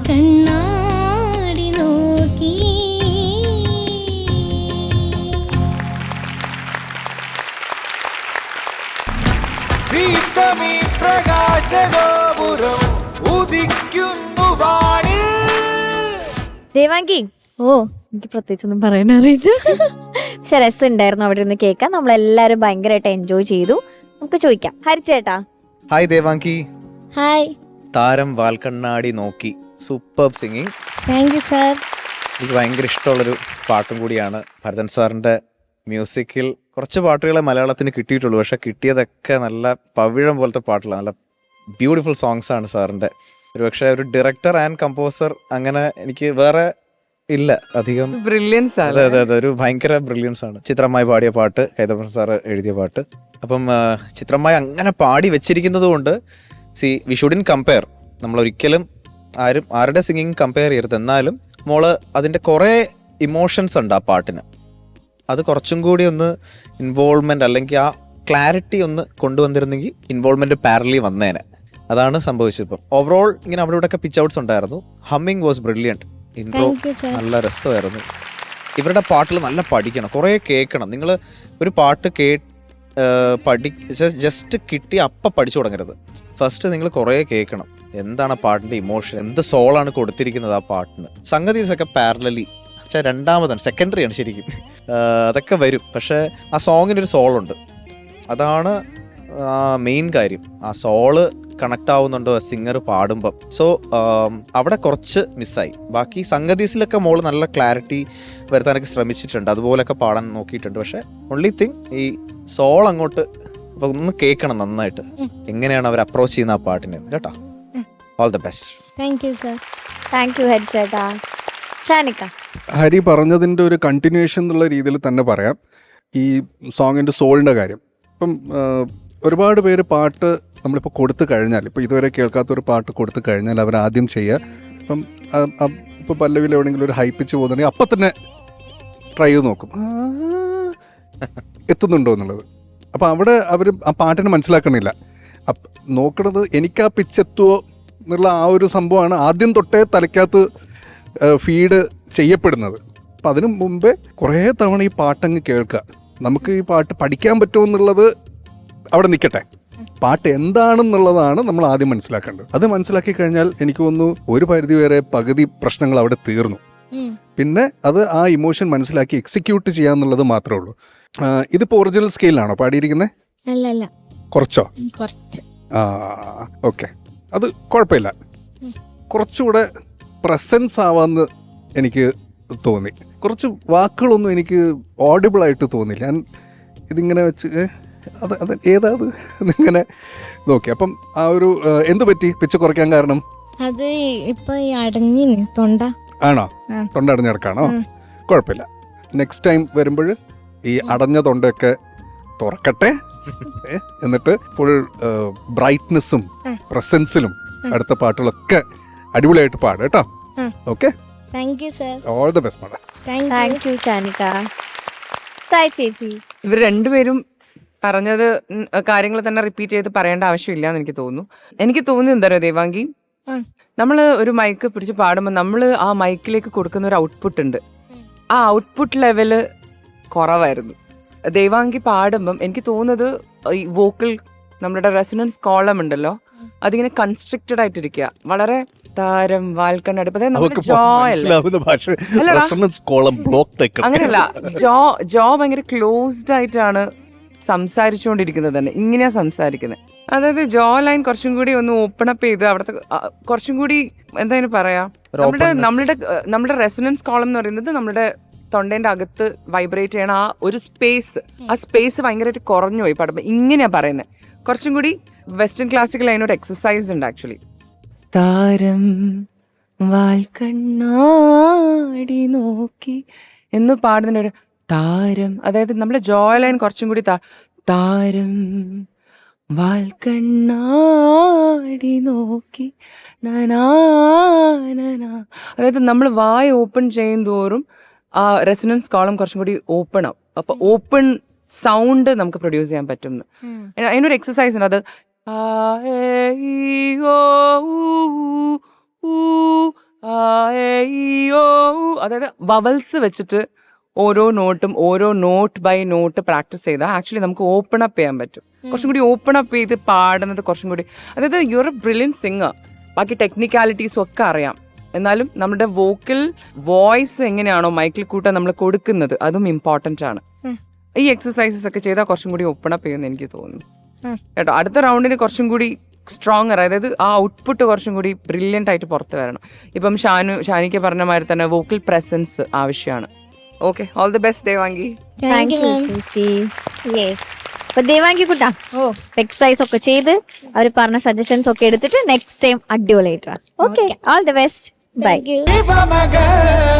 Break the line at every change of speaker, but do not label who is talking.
വാൽക്കണ്ണാടി നോക്കി.
ദീപ്തമീ പ്രകാശഗോപുരം ഉദിക്കുന്നു വാണി.
ദേവാങ്കി.
ഓ.
എനിക്ക് പ്രത്യേകിച്ചൊന്നും പറയാൻ അറിയില്ല. പക്ഷെ രസമുണ്ടായിരുന്നു അവിടെ നിന്ന് കേൾക്കാൻ. നമ്മളെല്ലാരും ഭയങ്കരമായിട്ട് എൻജോയ് ചെയ്തു. നമുക്ക് ചോദിക്കാം. ഹരിച്ചേട്ടാ.
ഹായ് ദേവാങ്കി.
ഹായ്
താരം വാൽക്കണ്ണാടി നോക്കി. Super singing.
Thank you sir
എനിക്ക് ഭയങ്കര ഇഷ്ടമുള്ളൊരു പാട്ടും കൂടിയാണ് ഭരതൻ സാറിന്റെ മ്യൂസിക്കിൽ. കുറച്ച് പാട്ടുകളെ മലയാളത്തിന് കിട്ടിയിട്ടുള്ളൂ പക്ഷെ കിട്ടിയതൊക്കെ നല്ല പവിഴം പോലത്തെ പാട്ടുകളാണ്. നല്ല ബ്യൂട്ടിഫുൾ സോങ്സ് ആണ് സാറിന്റെ. ഒരു പക്ഷേ ഒരു ഡയറക്ടർ ആൻഡ് കമ്പോസർ അങ്ങനെ എനിക്ക് വേറെ ഇല്ല അധികം.
ബ്രില്യൻസ്
അതെ
ആണ്.
അതെ അതെ ഒരു ഭയങ്കര ബ്രില്യൻസ് ആണ്. ചിത്രമായി പാടിയ പാട്ട് കൈതപ്പൻ സാർ എഴുതിയ പാട്ട്. അപ്പം ചിത്രമായി അങ്ങനെ പാടി വെച്ചിരിക്കുന്നത് കൊണ്ട് സി വി ഷുഡിൻ കമ്പയർ നമ്മൾ ഒരിക്കലും ആരും ആരുടെ സിംഗിങ് കമ്പയർ ചെയ്യരുത്. എന്നാലും മോൾ അതിന്റെ കുറേ ഇമോഷൻസ് ഉണ്ട് ആ പാട്ടിന്. അത് കുറച്ചും കൂടി ഒന്ന് ഇൻവോൾവ്മെന്റ് അല്ലെങ്കിൽ ആ ക്ലാരിറ്റി ഒന്ന് കൊണ്ടുവന്നിരുന്നെങ്കിൽ ഇൻവോൾവ്മെന്റ് പാരലി വന്നേനെ. അതാണ് സംഭവിച്ചത് ഇപ്പം ഓവറോൾ ഇങ്ങനെ അവിടെ ഇവിടെയൊക്കെ പിച്ച് ഔട്ട്സ് ഉണ്ടായിരുന്നു. ഹമ്മിങ് വാസ് ബ്രില്യന്റ് ഇൻട്രോ നല്ല രസമായിരുന്നു. ഇവരുടെ പാട്ടിൽ നല്ല പഠിക്കണം. കുറേ കേൾക്കണം. നിങ്ങൾ ഒരു പാട്ട് കേ പഠി ജസ്റ്റ് കിട്ടി അപ്പം പഠിച്ചു തുടങ്ങരുത്. ഫസ്റ്റ് നിങ്ങൾ കുറേ കേൾക്കണം. എന്താണ് ആ പാട്ടിന്റെ ഇമോഷൻ എന്ത് സോളാണ് കൊടുത്തിരിക്കുന്നത് ആ പാട്ടിന്? സംഗതീസൊക്കെ പാരലലി വെച്ചാൽ രണ്ടാമതാണ് സെക്കൻഡറി ആണ് ശരിക്കും. അതൊക്കെ വരും. പക്ഷേ ആ സോങ്ങിനൊരു സോളുണ്ട് അതാണ് മെയിൻ കാര്യം. ആ സോൾ കണക്ട് ആവുന്നുണ്ടോ? സിംഗർ പാടുമ്പം. സോ അവിടെ കുറച്ച് മിസ്സായി ബാക്കി സംഗതീസിലൊക്കെ മോൾ നല്ല ക്ലാരിറ്റി വരുത്താനൊക്കെ ശ്രമിച്ചിട്ടുണ്ട്. അതുപോലൊക്കെ പാടാൻ നോക്കിയിട്ടുണ്ട്. പക്ഷേ ഓൺലി തിങ് ഈ സോൾ അങ്ങോട്ട് ഒന്ന് കേൾക്കണം നന്നായിട്ട്. എങ്ങനെയാണ് അവർ അപ്രോച്ച് ചെയ്യുന്ന ആ പാട്ടിനെ? കേട്ടോ? All the best
thank you sir
thank you ഹരിച്ചേട്ടാ ഷാനിക്ക
ഹരി പറഞ്ഞതിന്റെ ഒരു കണ്ടിന്യൂഷൻ എന്നുള്ള രീതിയിൽ തന്നെ പറയാം. ഈ സോങ്ങിന്റെ സോളിന്റെ കാര്യം. ഇപ്പം ഒരുപാട് പേര് പാട്ട് നമ്മളിപ്പോൾ കൊടുത്തു കഴിഞ്ഞാൽ ഇപ്പോൾ ഇതുവരെ കേൾക്കാത്ത ഒരു പാട്ട് കൊടുത്തു കഴിഞ്ഞാൽ അവർ ആദ്യം ചെയ്യുക. ഇപ്പം ഇപ്പോൾ പല്ലവിൽ എവിടെയെങ്കിലും ഒരു ഹൈപ്പിച്ച് പോകുന്നുണ്ടെങ്കിൽ അപ്പം തന്നെ ട്രൈ ചെയ്ത് നോക്കും. എത്തുന്നുണ്ടോ എന്നുള്ളത്. അപ്പോൾ അവിടെ അവർ ആ പാട്ടിനെ മനസ്സിലാക്കണില്ല. അപ്പ് നോക്കണത് എനിക്ക് ആ പിച്ച് എത്തുമോ എന്നുള്ള ആ ഒരു സംഭവമാണ് ആദ്യം തൊട്ടേ തലയ്ക്കകത്ത് ഫീഡ് ചെയ്യപ്പെടുന്നത്. അപ്പം അതിനു മുമ്പേ കുറേ തവണ ഈ പാട്ടങ്ങ് കേൾക്കുക നമുക്ക് ഈ പാട്ട് പഠിക്കാൻ പറ്റുമെന്നുള്ളത് അവിടെ നിൽക്കട്ടെ പാട്ട് എന്താണെന്നുള്ളതാണ് നമ്മൾ ആദ്യം മനസ്സിലാക്കേണ്ടത്. അത് മനസ്സിലാക്കി കഴിഞ്ഞാൽ എനിക്ക് തോന്നുന്നു ഒരു പരിധി വരെ പകുതി പ്രശ്നങ്ങൾ അവിടെ തീർന്നു. പിന്നെ അത് ആ ഇമോഷൻ മനസ്സിലാക്കി എക്സിക്യൂട്ട് ചെയ്യാന്നുള്ളത് മാത്രമേ ഉള്ളൂ. ഇതിപ്പോ ഇതിപ്പോൾ ഒറിജിനൽ സ്കെയിലാണോ പാടിയിരിക്കുന്നത് കുറച്ചോ?
കുറച്ച്.
ആ ഓക്കെ. അത് കുഴപ്പമില്ല. കുറച്ചുകൂടെ പ്രസൻസ് ആവാന്ന് എനിക്ക് തോന്നി. കുറച്ച് വാക്കുകളൊന്നും എനിക്ക് ഓഡിബിൾ ആയിട്ട് തോന്നില്ല. ഞാൻ ഇതിങ്ങനെ വെച്ച് അത് അത് ഏതാത് ഇങ്ങനെ എന്നിങ്ങനെ നോക്കി. അപ്പം ആ ഒരു എന്ത് പറ്റി? പിച്ച് കുറയ്ക്കാൻ കാരണം?
അത് ഇപ്പൊ അടഞ്ഞി തൊണ്ട.
ആണോ. തൊണ്ട അടഞ്ഞ കിടക്കാണോ കുഴപ്പമില്ല. നെക്സ്റ്റ് ടൈം വരുമ്പോൾ ഈ അടഞ്ഞ തൊണ്ടയൊക്കെ തുറക്കട്ടെ. എന്നിട്ട് ഫുൾ ബ്രൈറ്റ്നെസ്സും പ്രസൻസിലും അടുത്ത പാട്ടുകളൊക്കെ അടിപൊളിയായിട്ട് പാടും കേട്ടോ. Okay all the best madam
thank you
thank you ഷാനിക്ക Sai ചേച്ചി.
ഇവർ രണ്ടുപേരും പറഞ്ഞത് കാര്യങ്ങൾ തന്നെ റിപ്പീറ്റ് ചെയ്ത് പറയേണ്ട ആവശ്യമില്ല എന്ന് എനിക്ക് തോന്നുന്നു. എനിക്ക് തോന്നുന്നത് എന്താ പറയുക ദേവാങ്കി
നമ്മൾ
നമ്മൾ ഒരു മൈക്ക് പിടിച്ച് പാടുമ്പോൾ നമ്മൾ ആ മൈക്കിലേക്ക് കൊടുക്കുന്ന ഒരു ഔട്ട്പുട്ട് ഉണ്ട്. ആ ഔട്ട്പുട്ട് ലെവൽ കുറവായിരുന്നു. ദേവാങ്കി പാടുമ്പം എനിക്ക് തോന്നുന്നത് ഈ വോക്കൽ നമ്മുടെ റെസിഡൻസ് കോളം ഉണ്ടല്ലോ അതിങ്ങനെ കൺസ്ട്രിക്റ്റഡ് ആയിട്ടിരിക്കുക. വളരെ താരം വാൽക്കണ്ണടി അങ്ങനെയല്ല ജോ ജോ ഭയങ്കര ക്ലോസ്ഡ് ആയിട്ടാണ് സംസാരിച്ചുകൊണ്ടിരിക്കുന്നത് തന്നെ. ഇങ്ങനെയാ സംസാരിക്കുന്നത് അതായത് ജോ ലൈൻ കുറച്ചും കൂടി ഒന്ന് ഓപ്പൺ അപ്പ് ചെയ്ത് അവിടുത്തെ കുറച്ചും കൂടി എന്താ പറയാ? നമ്മുടെ. നമ്മുടെ നമ്മുടെ റെസൊനൻസ് കോളം എന്ന് പറയുന്നത് നമ്മുടെ തൊണ്ടേന്റെ അകത്ത് വൈബ്രേറ്റ് ചെയ്യണ ആ ഒരു സ്പേസ് ആ സ്പേസ് ഭയങ്കരമായിട്ട് കുറഞ്ഞു പോയി പാടുമ്പോൾ ഇങ്ങനെയാ പറയുന്നത് കുറച്ചും കൂടി വെസ്റ്റേൺ ക്ലാസിക്കൽ അതിനൊരു എക്സസൈസ് ഉണ്ട് ആക്ച്വലി താരം വാൽക്കണ്ണാടി നോക്കി എന്ന് പാടുന്നതിന് ഒരു താരം അതായത് നമ്മുടെ ജോയ ലൈൻ കുറച്ചും കൂടി താരം വാൽക്കണ്ണാടി നോക്കി നനാ. അതായത് നമ്മൾ വായ ഓപ്പൺ ചെയ്യും തോറും ആ റെസിഡൻസ് കോളം കുറച്ചും കൂടി ഓപ്പൺ ആവും. അപ്പൊ ഓപ്പൺ സൗണ്ട് നമുക്ക് പ്രൊഡ്യൂസ് ചെയ്യാൻ പറ്റും അതിനൊരു എക്സസൈസ് ഉണ്ട്. അത്. അതായത് വവൽസ് വെച്ചിട്ട് ഓരോ നോട്ടും ഓരോ നോട്ട് ബൈ നോട്ട് പ്രാക്ടീസ് ചെയ്താൽ ആക്ച്വലി നമുക്ക് ഓപ്പൺ അപ്പ് ചെയ്യാൻ പറ്റും. കുറച്ചും കൂടി ഓപ്പൺ അപ്പ് ചെയ്ത് പാടുന്നത് കുറച്ചും കൂടി. അതായത് യുവർ എ ബ്രില്യൻ സിംഗർ ബാക്കി ടെക്നിക്കാലിറ്റീസും ഒക്കെ അറിയാം. എന്നാലും നമ്മുടെ വോക്കൽ വോയിസ് എങ്ങനെയാണോ മൈക്കിൽ കൂട്ടാൻ നമ്മൾ കൊടുക്കുന്നത് അതും ഇമ്പോർട്ടന്റ് ആണ്. ഈ എക്സസൈസസ് ഒക്കെ ചെയ്താൽ കുറച്ചും കൂടി ഓപ്പൺ അപ്പ് ചെയ്യുമെന്ന് എനിക്ക് തോന്നുന്നു. കേട്ടോ അടുത്ത റൗണ്ടിന് കുറച്ചും കൂടി സ്ട്രോങ്ങർ അതായത് ആ ഔട്ട്പുട്ട് കുറച്ചും കൂടി ബ്രില്യന്റ് ആയിട്ട് പുറത്ത് വരണം. ഇപ്പം ഷാനു ഷാനിക്ക് പറഞ്ഞ മാതിരി തന്നെ വോക്കൽ പ്രസൻസ് ആവശ്യമാണ്. Okay all the best Devanki.
അപ്പൊ ദേവാങ്കി കുട്ടാ
ഓ.
എക്സസൈസ് ഒക്കെ ചെയ്ത് അവർ പറഞ്ഞ സജഷൻസ് ഒക്കെ എടുത്തിട്ട് നെക്സ്റ്റ് ടൈം അടിപൊളിയായിട്ട് okay all the best bye
thank you
ഇവ മക സാ സാ